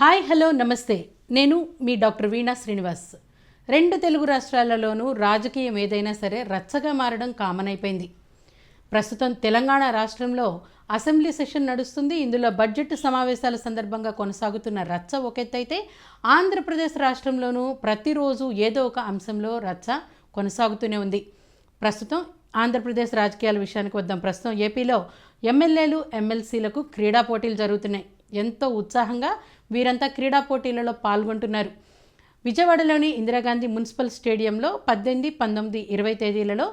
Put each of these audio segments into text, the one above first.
Hi hello నమస్తే. నేను మీ doctor వీణా శ్రీనివాస్. రెండు తెలుగు రాష్ట్రాలలోనూ రాజకీయం ఏదైనా సరే రచ్చగా మారడం కామన్ అయిపోయింది. ప్రస్తుతం తెలంగాణ రాష్ట్రంలో అసెంబ్లీ సెషన్ నడుస్తుంది. ఇందులో బడ్జెట్ సమావేశాల సందర్భంగా కొనసాగుతున్న రచ్చ ఒకెత్తైతే ఆంధ్రప్రదేశ్ రాష్ట్రంలోనూ ప్రతిరోజు ఏదో ఒక అంశంలో రచ్చ కొనసాగుతూనే ఉంది. ప్రస్తుతం ఆంధ్రప్రదేశ్ రాజకీయాల విషయానికి వద్దాం. ప్రస్తుతం ఏపీలో ఎమ్మెల్యేలు ఎమ్మెల్సీలకు క్రీడా పోటీలు జరుగుతున్నాయి. ఎంతో ఉత్సాహంగా వీరంతా క్రీడా పోటీలలో పాల్గొంటున్నారు. విజయవాడలోని ఇందిరాగాంధీ మున్సిపల్ స్టేడియంలో పద్దెనిమిది పంతొమ్మిది ఇరవై తేదీలలో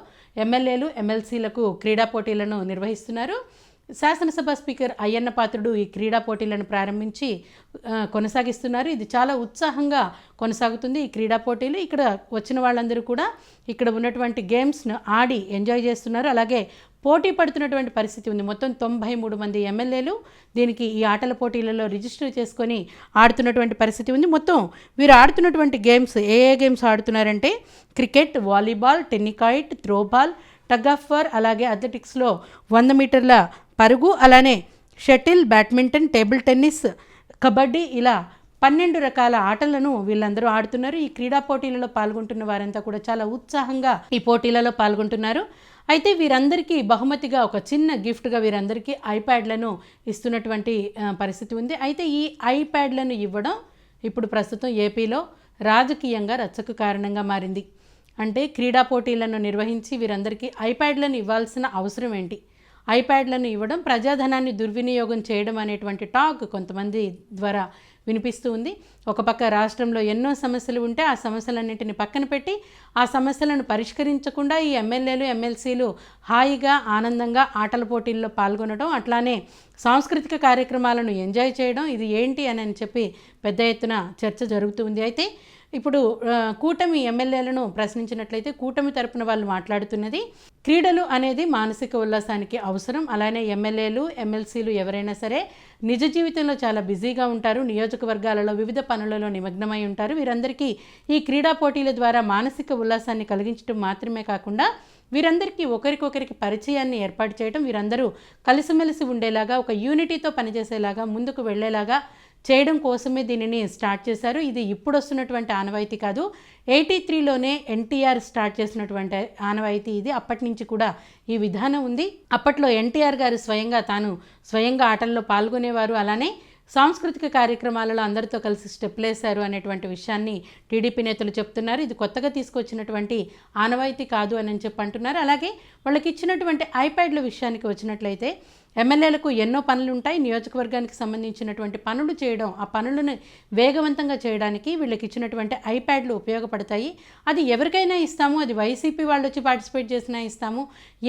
ఎమ్మెల్యేలు ఎమ్మెల్సీలకు క్రీడా పోటీలను నిర్వహిస్తున్నారు. శాసనసభ స్పీకర్ అయ్యన్న పాత్రుడు ఈ క్రీడా పోటీలను ప్రారంభించి కొనసాగిస్తున్నారు. ఇది చాలా ఉత్సాహంగా కొనసాగుతుంది ఈ క్రీడా పోటీలు. ఇక్కడ వచ్చిన వాళ్ళందరూ కూడా ఇక్కడ ఉన్నటువంటి గేమ్స్ను ఆడి ఎంజాయ్ చేస్తున్నారు. అలాగే పోటీ పడుతున్నటువంటి పరిస్థితి ఉంది. మొత్తం తొంభై మూడు మంది ఎమ్మెల్యేలు దీనికి ఈ ఆటల పోటీలలో రిజిస్టర్ చేసుకొని ఆడుతున్నటువంటి పరిస్థితి ఉంది. మొత్తం వీరు ఆడుతున్నటువంటి గేమ్స్ ఏ ఏ games ఆడుతున్నారంటే cricket volleyball tennikoit throwball tug of war అలాగే అథ్లెటిక్స్లో వంద మీటర్ల పరుగు అలానే shuttle badminton table tennis kabaddi ఇలా పన్నెండు రకాల ఆటలను వీళ్ళందరూ ఆడుతున్నారు. ఈ క్రీడా పోటీలలో పాల్గొంటున్న వారంతా కూడా చాలా ఉత్సాహంగా ఈ పోటీలలో పాల్గొంటున్నారు. అయితే వీరందరికీ బహుమతిగా ఒక చిన్న గిఫ్ట్గా వీరందరికీ ఐప్యాడ్లను ఇస్తున్నటువంటి పరిస్థితి ఉంది. అయితే ఈ ఐప్యాడ్లను ఇవ్వడం ఇప్పుడు ప్రస్తుతం ఏపీలో రాజకీయంగా రచ్చకు కారణంగా మారింది. అంటే క్రీడా పోటీలను నిర్వహించి వీరందరికీ ఐప్యాడ్లను ఇవ్వాల్సిన అవసరం ఏంటి? ఐప్యాడ్లను ఇవ్వడం ప్రజాధనాన్ని దుర్వినియోగం చేయడం అనేటువంటి టాక్ కొంతమంది ద్వారా వినిపిస్తూ ఉంది. ఒక పక్క రాష్ట్రంలో ఎన్నో సమస్యలు ఉంటే ఆ సమస్యలన్నింటిని పక్కన పెట్టి ఆ సమస్యలను పరిష్కరించకుండా ఈ ఎమ్మెల్యేలు ఎమ్మెల్సీలు హాయిగా ఆనందంగా ఆటల పోటీల్లో పాల్గొనడం అట్లానే సాంస్కృతిక కార్యక్రమాలను ఎంజాయ్ చేయడం ఇది ఏంటి అని అని చెప్పి పెద్ద ఎత్తున చర్చ జరుగుతుంది అయితే ఇప్పుడు కూటమి ఎమ్మెల్యేలను ప్రశ్నించినట్లయితే కూటమి తరపున వాళ్ళు మాట్లాడుతున్నది క్రీడలు అనేది మానసిక ఉల్లాసానికి అవసరం. అలానే ఎమ్మెల్యేలు ఎమ్మెల్సీలు ఎవరైనా సరే నిజ జీవితంలో చాలా బిజీగా ఉంటారు. నియోజకవర్గాలలో వివిధ పనులలో నిమగ్నమై ఉంటారు. వీరందరికీ ఈ క్రీడా పోటీల ద్వారా మానసిక ఉల్లాసాన్ని కలిగించడం మాత్రమే కాకుండా వీరందరికీ ఒకరికొకరికి పరిచయాన్ని ఏర్పాటు చేయడం వీరందరూ కలిసిమెలిసి ఉండేలాగా ఒక యూనిటీతో పనిచేసేలాగా ముందుకు వెళ్ళేలాగా చేయడం కోసమే దీనిని స్టార్ట్ చేశారు. ఇది ఇప్పుడు వస్తున్నటువంటి ఆనవాయితీ కాదు. ఎయిటీ త్రీలోనే ఎన్టీఆర్ స్టార్ట్ చేసినటువంటి ఆనవాయితీ ఇది. అప్పటి నుంచి కూడా ఈ విధానం ఉంది. అప్పట్లో ఎన్టీఆర్ గారు స్వయంగా తాను స్వయంగా ఆటల్లో పాల్గొనేవారు. అలానే సాంస్కృతిక కార్యక్రమాలలో అందరితో కలిసి స్టెప్లు వేశారు అనేటువంటి విషయాన్ని టీడీపీ నేతలు చెప్తున్నారు. ఇది కొత్తగా తీసుకొచ్చినటువంటి ఆనవాయితీ కాదు అని చెప్పి అంటున్నారు. అలాగే వాళ్ళకి ఇచ్చినటువంటి ఐప్యాడ్ల విషయానికి వచ్చినట్లయితే ఎమ్మెల్యేలకు ఎన్నో పనులు ఉంటాయి నియోజకవర్గానికి సంబంధించినటువంటి పనులు చేయడం ఆ పనులను వేగవంతంగా చేయడానికి వీళ్ళకి ఇచ్చినటువంటి ఐప్యాడ్లు ఉపయోగపడతాయి. అది ఎవరికైనా ఇస్తాము. అది వైసీపీ వాళ్ళు వచ్చి పార్టిసిపేట్ చేసినా ఇస్తాము.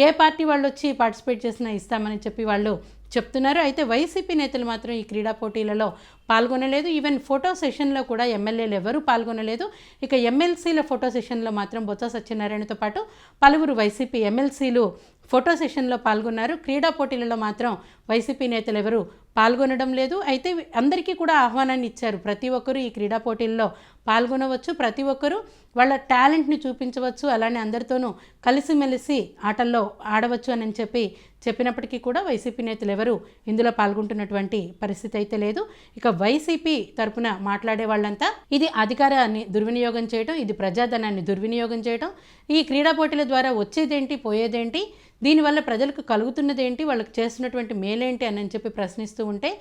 ఏ పార్టీ వాళ్ళు వచ్చి పార్టిసిపేట్ చేసినా ఇస్తామని చెప్పి వాళ్ళు చెప్తున్నారు. అయితే వైసీపీ నేతలు మాత్రం ఈ క్రీడా పోటీలలో పాల్గొనలేదు. ఈవెన్ ఫోటో సెషన్లో కూడా ఎమ్మెల్యేలు ఎవరూ పాల్గొనలేదు. ఇక ఎమ్మెల్సీల ఫోటో సెషన్లో మాత్రం బొత్స సత్యనారాయణతో పాటు పలువురు వైసీపీ ఎమ్మెల్సీలు ఫోటో సెషన్లో పాల్గొన్నారు. క్రీడా పోటీలలో మాత్రం వైసీపీ నేతలు ఎవరు పాల్గొనడం లేదు. అయితే అందరికీ కూడా ఆహ్వానాన్ని ఇచ్చారు. ప్రతి ఒక్కరూ ఈ క్రీడా పోటీల్లో పాల్గొనవచ్చు. ప్రతి ఒక్కరూ వాళ్ళ టాలెంట్ని చూపించవచ్చు. అలానే అందరితోనూ కలిసిమెలిసి ఆటల్లో ఆడవచ్చు అని చెప్పి చెప్పినప్పటికీ కూడా వైసీపీ నేతలు ఎవరు ఇందులో పాల్గొంటున్నటువంటి పరిస్థితి అయితే లేదు. ఇక వైసీపీ తరపున మాట్లాడే వాళ్ళంతా ఇది అధికారాన్ని దుర్వినియోగం చేయడం ఇది ప్రజాధనాన్ని దుర్వినియోగం చేయడం ఈ క్రీడా పోటీల ద్వారా వచ్చేదేంటి పోయేదేంటి దీనివల్ల ప్రజలకు కలుగుతున్నదేంటి వాళ్ళకి చేస్తున్నటువంటి మేలేంటి అని చెప్పి ప్రశ్నిస్తూ ఉంటే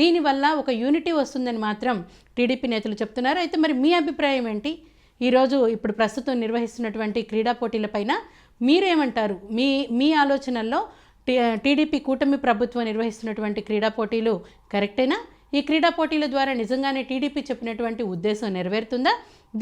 దీనివల్ల ఒక యూనిటీ వస్తుందని మాత్రం టీడీపీ నేతలు చెప్తున్నారు. అయితే మరి మీ అభిప్రాయం ఏంటి? ఈరోజు ఇప్పుడు ప్రస్తుతం నిర్వహిస్తున్నటువంటి క్రీడా పోటీలపైన మీరేమంటారు? మీ మీ ఆలోచనల్లో టీడీపీ కూటమి ప్రభుత్వం నిర్వహిస్తున్నటువంటి క్రీడా పోటీలు కరెక్టేనా? ఈ క్రీడా పోటీల ద్వారా నిజంగానే టీడీపీ చెప్పినటువంటి ఉద్దేశం నెరవేరుతుందా?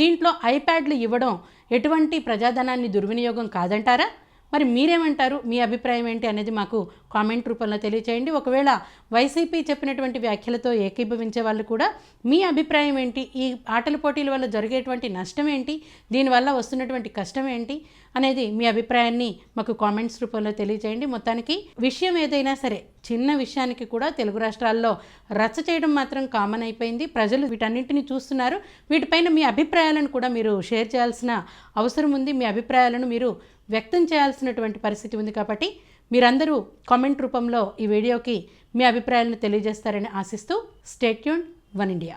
దీంట్లో ఐప్యాడ్లు ఇవ్వడం ఎటువంటి ప్రజాధనాన్ని దుర్వినియోగం కాదంటారా? మరి మీరేమంటారు? మీ అభిప్రాయం ఏంటి అనేది మాకు కామెంట్ రూపంలో తెలియచేయండి. ఒకవేళ వైసీపీ చెప్పినటువంటి వ్యాఖ్యలతో ఏకీభవించే వాళ్ళు కూడా మీ అభిప్రాయం ఏంటి? ఈ ఆటల పోటీల వల్ల జరిగేటువంటి నష్టం ఏంటి? దీనివల్ల వస్తున్నటువంటి కష్టం ఏంటి? అనేది మీ అభిప్రాయాన్ని మాకు కామెంట్స్ రూపంలో తెలియజేయండి మొత్తానికి విషయం ఏదైనా సరే చిన్న విషయానికి కూడా తెలుగు రాష్ట్రాల్లో రచ్చ చేయడం మాత్రం కామన్ అయిపోయింది. ప్రజలు వీటన్నింటినీ చూస్తున్నారు. వీటిపైన మీ అభిప్రాయాలను కూడా మీరు షేర్ చేయాల్సిన అవసరం ఉంది. మీ అభిప్రాయాలను మీరు వ్యక్తం చేయాల్సినటువంటి పరిస్థితి ఉంది కాబట్టి మీరందరూ కామెంట్ రూపంలో ఈ వీడియోకి మీ అభిప్రాయాలను తెలియజేస్తారని ఆశిస్తూ స్టేట్యూన్ వన్ ఇండియా.